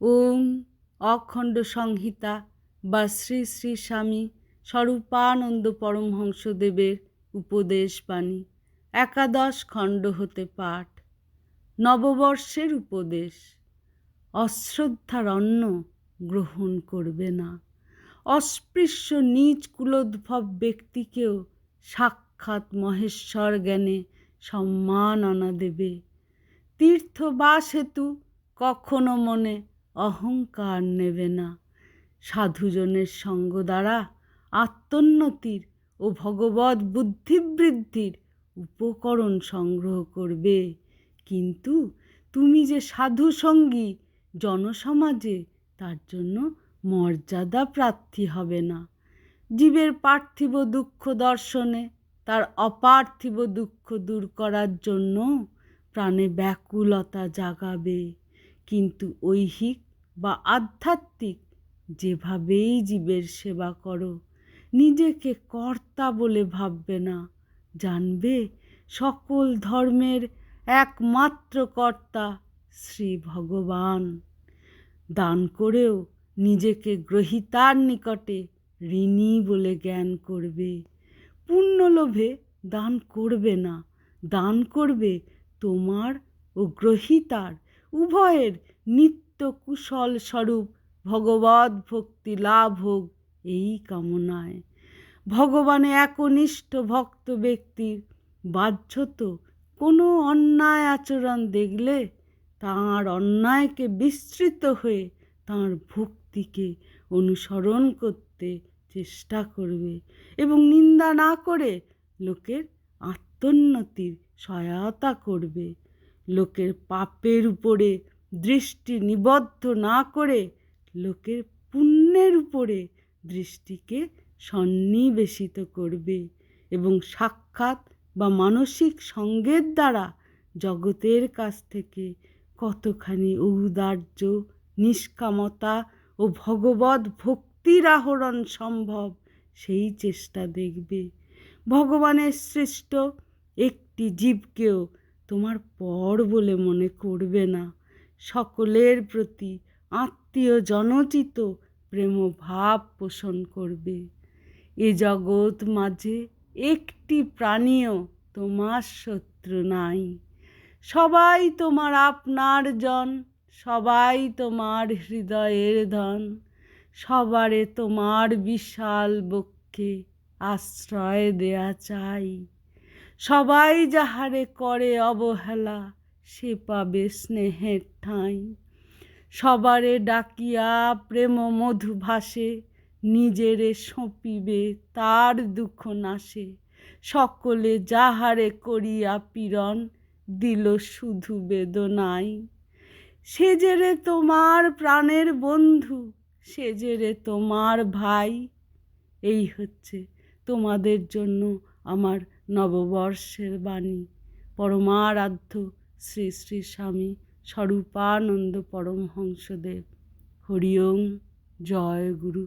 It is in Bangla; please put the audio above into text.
ওম অখণ্ড সংহিতা বা শ্রী শ্রী স্বামী স্বরূপানন্দ পরমহংসদেবের উপদেশ বাণী, একাদশ খণ্ড হতে পাঠ, নববর্ষের উপদেশ। অশ্রদ্ধার অন্ন গ্রহণ করবে না। অস্পৃশ্য নিজ কুলোদ্ভব ব্যক্তিকেও সাক্ষাৎ মহেশ্বর জ্ঞানে সম্মাননা দেবে। তীর্থ বা সেতু কখনো মনে অহংকার নেবে না। সাধুজনের সঙ্গ দ্বারা আত্মোন্নতির ও ভগবত বুদ্ধিবৃদ্ধির উপকরণ সংগ্রহ করবে। কিন্তু তুমি যে সাধু সঙ্গী জনসমাজে তার জন্য মর্যাদা প্রার্থী হবে না। জীবের পার্থিব দুঃখ দর্শনে তার অপার্থিব দুঃখ দূর করার জন্য প্রাণে ব্যাকুলতা জাগাবে। কিন্তু ঐহিক বা আধ্যাত্মিক, যেভাবেই জীবের সেবা করো, নিজেকে কর্তা বলে ভাববে না। জানবে, সকল ধর্মের একমাত্র কর্তা শ্রী ভগবান। দান করেও নিজেকে গ্রহিতার নিকটে ঋণী বলে জ্ঞান করবে। পুণ্যলোভে দান করবে না। দান করবে তোমার ও গ্রহিতার, উভয়ের নিত্য কুশল স্বরূপ ভগবত ভক্তি লাভ হোক এই কামনায়। ভগবানে একনিষ্ঠ ভক্ত ব্যক্তির বাহ্যত কোনো অন্যায় আচরণ দেখলে তাঁর অন্যায়কে বিস্তৃত হয়ে তাঁর ভক্তিকে অনুসরণ করতে চেষ্টা করবে এবং নিন্দা না করে লোকের আত্মোন্নতির সহায়তা করবে। লোকের পাপের উপরে দৃষ্টি নিবদ্ধ না করে লোকের পুণ্যের উপরে দৃষ্টিকে সন্নিবেশিত করবে এবং সাক্ষাৎ বা মানসিক সঙ্গের দ্বারা জগতের কাছ থেকে কতখানি ঔদার্য, নিষ্কামতা ও ভগবত ভক্তির আহরণ সম্ভব সেই চেষ্টা দেখবে। ভগবানের সৃষ্ট একটি জীবকেও তোমার পর বলে মনে করবে না। সকলের প্রতি আত্মীয় জনচিত প্রেম ভাব পোষণ করবে। এ জগৎ মাঝে একটি প্রাণীও তোমার শত্রু নাই। সবাই তোমার আপনার জন, সবাই তোমার হৃদয়ের ধন, সবারে তোমার বিশাল বক্ষে আশ্রয় দেয়া চাই। সবাই যাহারে করে অবহেলা সে পাবে স্নেহের ঠাঁই। সবারে ডাকিয়া প্রেম মধু ভাসে, নিজেরে সঁপিবে তার দুঃখ নাশে। সকলে যাহারে করিয়া পীড়ন দিল শুধু বেদনাই সে যে রে তোমার প্রাণের বন্ধু, সে যে রে তোমার ভাই, এই হচ্ছে তোমাদের জন্য আমার নববর্ষের বাণী। পরমারাধ্য শ্রী শ্রী স্বামী স্বরূপানন্দ পরমহংসদেব। হরিওম। জয় গুরু।